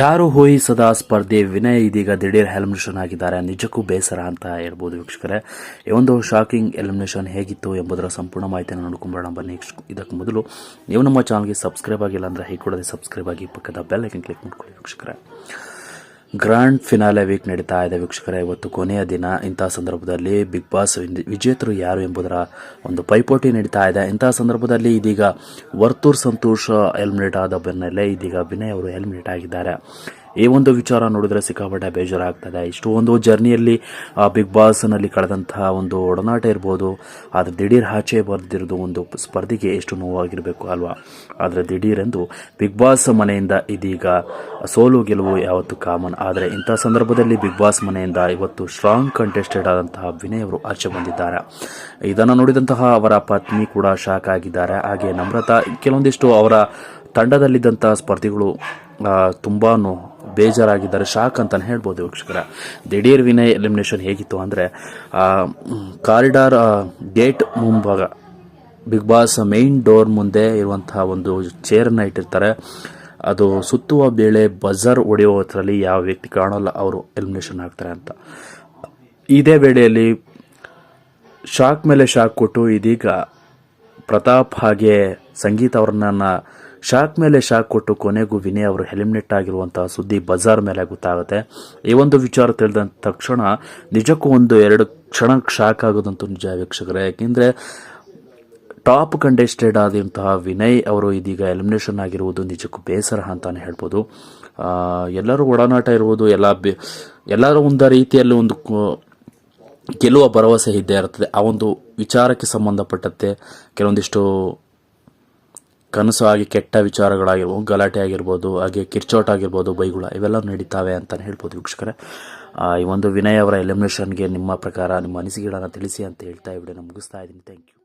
ಯಾರು ಊಹಿಸದ ಸ್ಪರ್ಧೆ ವಿನಯ್ ಇದೀಗ ದಿಢೀರ್ ಎಲಿಮಿನೇಷನ್ ಆಗಿದ್ದಾರೆ? ನಿಜಕ್ಕೂ ಬೇಸರ ಅಂತ ಹೇಳ್ಬೋದು ವೀಕ್ಷಕರೇ. ಈ ಒಂದು ಶಾಕಿಂಗ್ ಎಲಿಮಿನೇಷನ್ ಹೇಗಿತ್ತು ಎಂಬುದರ ಸಂಪೂರ್ಣ ಮಾಹಿತಿಯನ್ನು ನೋಡ್ಕೊಂಬರೋಣ. ಬನ್ನಿ ಇದಕ್ಕೆ ಮೊದಲು ನೀವು ನಮ್ಮ ಚಾನಲ್ಗೆ ಸಬ್ಸ್ಕ್ರೈಬ್ ಆಗಿಲ್ಲ ಅಂದರೆ ಕೂಡಲೇ ಸಬ್ಸ್ಕ್ರೈಬ್ ಆಗಿ ಪಕ್ಕದ ಬೆಲ್ ಐಕನ್ ಕ್ಲಿಕ್ ಮಾಡ್ಕೊಳ್ಳಿ ವೀಕ್ಷಕರೇ. ಗ್ರ್ಯಾಂಡ್ ಫಿನಾಲೆ ವೀಕ್ ನಡೀತಾ ಇದೆ ವೀಕ್ಷಕರೇ. ಇವತ್ತು ಕೊನೆಯ ದಿನ. ಇಂತಹ ಸಂದರ್ಭದಲ್ಲಿ ಬಿಗ್ ಬಾಸ್ ವಿಜೇತರು ಯಾರು ಎಂಬುದರ ಒಂದು ಪೈಪೋಟಿ ನಡೀತಾ ಇದೆ. ಇಂತಹ ಸಂದರ್ಭದಲ್ಲಿ ಇದೀಗ ವರ್ತೂರ್ ಸಂತೋಷ್ ಎಲಿಮಿನೇಟ್ ಆದ ಬೆನ್ನಲ್ಲೇ ಇದೀಗ ವಿನಯ್ ಅವರು ಎಲಿಮಿನೇಟ್ ಆಗಿದ್ದಾರೆ. ಈ ಒಂದು ವಿಚಾರ ನೋಡಿದ್ರೆ ಸಿಕ್ಕಾಪಟ್ಟೆ ಬೇಜಾರಾಗ್ತದೆ. ಇಷ್ಟು ಒಂದು ಜರ್ನಿಯಲ್ಲಿ ಬಿಗ್ ಬಾಸ್ನಲ್ಲಿ ಕಳೆದಂತಹ ಒಂದು ಒಡನಾಟ ಇರ್ಬೋದು, ಆದರೆ ದಿಢೀರ್ ಆಚೆ ಬರೆದಿರೋದು ಒಂದು ಸ್ಪರ್ಧೆಗೆ ಎಷ್ಟು ನೋವಾಗಿರಬೇಕು ಅಲ್ವಾ? ಆದರೆ ದಿಢೀರೆಂದು ಬಿಗ್ ಬಾಸ್ ಮನೆಯಿಂದ ಇದೀಗ ಸೋಲು ಗೆಲುವು ಯಾವತ್ತು ಕಾಮನ್. ಆದರೆ ಇಂಥ ಸಂದರ್ಭದಲ್ಲಿ ಬಿಗ್ ಬಾಸ್ ಮನೆಯಿಂದ ಇವತ್ತು ಸ್ಟ್ರಾಂಗ್ ಕಂಟೆಸ್ಟೆಡ್ ಆದಂತಹ ವಿನಯ್ ಅವರು ಆಚೆ ಬಂದಿದ್ದಾರೆ. ಇದನ್ನು ನೋಡಿದಂತಹ ಅವರ ಪತ್ನಿ ಕೂಡ ಶಾಕ್ ಆಗಿದ್ದಾರೆ. ಹಾಗೆ ನಮ್ರತಾ, ಕೆಲವೊಂದಿಷ್ಟು ಅವರ ತಂಡದಲ್ಲಿದ್ದಂಥ ಸ್ಪರ್ಧಿಗಳು ತುಂಬಾ ಬೇಜಾರಾಗಿದ್ದಾರೆ. ಶಾಕ್ ಅಂತಾನೆ ಹೇಳ್ಬೋದು ವೀಕ್ಷಕರ. ದಿಢೀರ್ ವಿನಯ್ ಎಲಿಮಿನೇಷನ್ ಹೇಗಿತ್ತು ಅಂದರೆ ಕಾರಿಡಾರ್ ಗೇಟ್ ಮುಂಭಾಗ ಬಿಗ್ ಬಾಸ್ ಮೈನ್ ಡೋರ್ ಮುಂದೆ ಇರುವಂತಹ ಒಂದು ಚೇರನ್ನ ಇಟ್ಟಿರ್ತಾರೆ. ಅದು ಸುತ್ತುವ ಬೇಳೆ ಬಜರ್ ಹೊಡೆಯುವುದರಲ್ಲಿ ಯಾವ ವ್ಯಕ್ತಿ ಕಾಣೋಲ್ಲ, ಅವರು ಎಲಿಮಿನೇಷನ್ ಆಗ್ತಾರೆ ಅಂತ. ಇದೇ ವೇಳೆಯಲ್ಲಿ ಶಾಕ್ ಮೇಲೆ ಶಾಕ್ ಕೊಟ್ಟು ಇದೀಗ ಪ್ರತಾಪ್ ಹಾಗೆ ಸಂಗೀತ ಅವ್ರನ್ನ ಶಾಕ್ ಮೇಲೆ ಶಾಕ್ ಕೊಟ್ಟು ಕೊನೆಗೂ ವಿನಯ್ ಅವರು ಎಲಿಮಿನೇಟ್ ಆಗಿರುವಂತಹ ಸುದ್ದಿ ಬಜಾರ್ ಮೇಲೆ ಗೊತ್ತಾಗುತ್ತೆ. ಈ ಒಂದು ವಿಚಾರ ತಿಳಿದ ತಕ್ಷಣ ನಿಜಕ್ಕೂ ಒಂದು ಎರಡು ಕ್ಷಣ ಶಾಕ್ ಆಗೋದಂತೂ ನಿಜ ವೀಕ್ಷಕರೇ. ಯಾಕೆಂದರೆ ಟಾಪ್ ಕಂಟೆಸ್ಟೆಡ್ ಆದಂತಹ ವಿನಯ್ ಅವರು ಇದೀಗ ಎಲಿಮಿನೇಷನ್ ಆಗಿರುವುದು ನಿಜಕ್ಕೂ ಬೇಸರ ಅಂತಾನೆ ಹೇಳ್ಬೋದು. ಎಲ್ಲರೂ ಒಡನಾಟ ಇರುವುದು, ಎಲ್ಲ ಎಲ್ಲರೂ ಒಂದು ರೀತಿಯಲ್ಲಿ ಒಂದು ಗೆಲ್ಲುವ ಭರವಸೆ ಇದ್ದೇ ಇರ್ತದೆ. ಆ ಒಂದು ವಿಚಾರಕ್ಕೆ ಸಂಬಂಧಪಟ್ಟಂತೆ ಕೆಲವೊಂದಿಷ್ಟು ಕನಸು ಆಗಿ ಕೆಟ್ಟ ವಿಚಾರಗಳಾಗಿರ್ಬೋದು ಗಲಾಟೆ ಆಗಿರ್ಬೋದು ಹಾಗೆ ಕಿರ್ಚೋಟ್ ಆಗಿರ್ಬೋದು ಬೈಗುಳ ಇವೆಲ್ಲ ನಡೀತಾವೆ ಅಂತಲೇ ಹೇಳ್ಬೋದು ವೀಕ್ಷಕರೇ. ಈ ಒಂದು ವಿನಯ್ ಅವರ ಎಲಿಮಿನೇಷನ್ಗೆ ನಿಮ್ಮ ಪ್ರಕಾರ ನಿಮ್ಮ ಅನಿಸಿಕೆಗಳನ್ನು ತಿಳಿಸಿ ಅಂತ ಹೇಳ್ತಾ ಈ ವಿಡಿಯೋನ ಮುಗಿಸ್ತಾ ಇದ್ದೀನಿ. Thank you